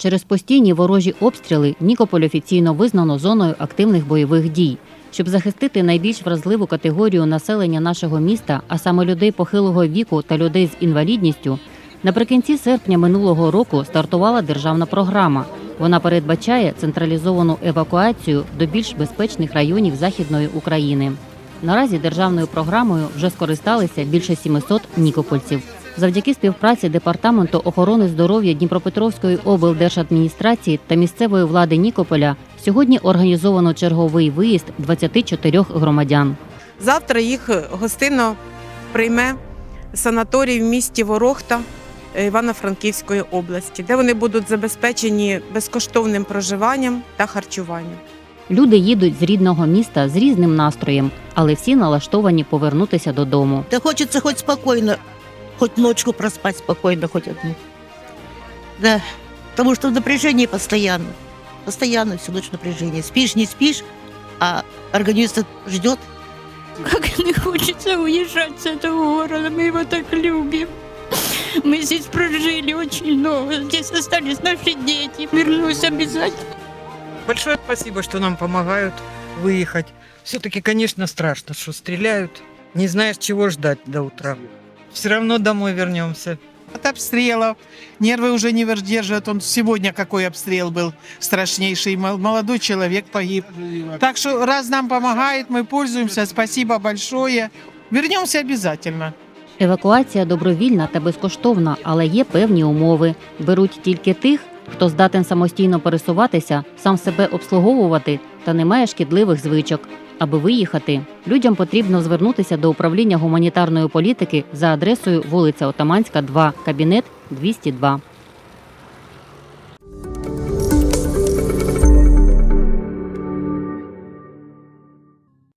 Через постійні ворожі обстріли Нікополь офіційно визнано зоною активних бойових дій. Щоб захистити найбільш вразливу категорію населення нашого міста, а саме людей похилого віку та людей з інвалідністю, наприкінці серпня минулого року стартувала державна програма. Вона передбачає централізовану евакуацію до більш безпечних районів Західної України. Наразі державною програмою вже скористалися більше 700 нікопольців. Завдяки співпраці департаменту охорони здоров'я Дніпропетровської облдержадміністрації та місцевої влади Нікополя сьогодні організовано черговий виїзд 24 громадян. Завтра їх гостинно прийме санаторій в місті Ворохта е, Івано-Франківської області, де вони будуть забезпечені безкоштовним проживанням та харчуванням. Люди їдуть з рідного міста з різним настроєм, але всі налаштовані повернутися додому. Да хочется хоть спокойно, хоть ночку проспать спокойно, хоть одну. Да, потому что в напряжении постоянно. Постоянно всю ночь в напряжении. Спишь, не спишь, а организм ждет. Как не хочется уезжать с этого города, мы его так любим. Мы здесь прожили очень много, здесь остались наши дети. Вернусь обязательно. Большое спасибо, что нам помогают выехать. Все-таки, конечно, страшно, что стреляют. Не знаешь, чего ждать до утра. Все равно домой вернемся. От обстрелов. Нервы уже не выдерживают. Он сегодня какой обстрел был страшнейший. Мол- Молодой человек погиб. Так что раз нам помогает, мы пользуемся. Спасибо большое. Вернемся обязательно. Евакуація добровільна та безкоштовна, але є певні умови. Беруть тільки тих, хто здатен самостійно пересуватися, сам себе обслуговувати та не має шкідливих звичок. Аби виїхати, людям потрібно звернутися до управління гуманітарної політики за адресою вулиця Отаманська, 2, кабінет 202.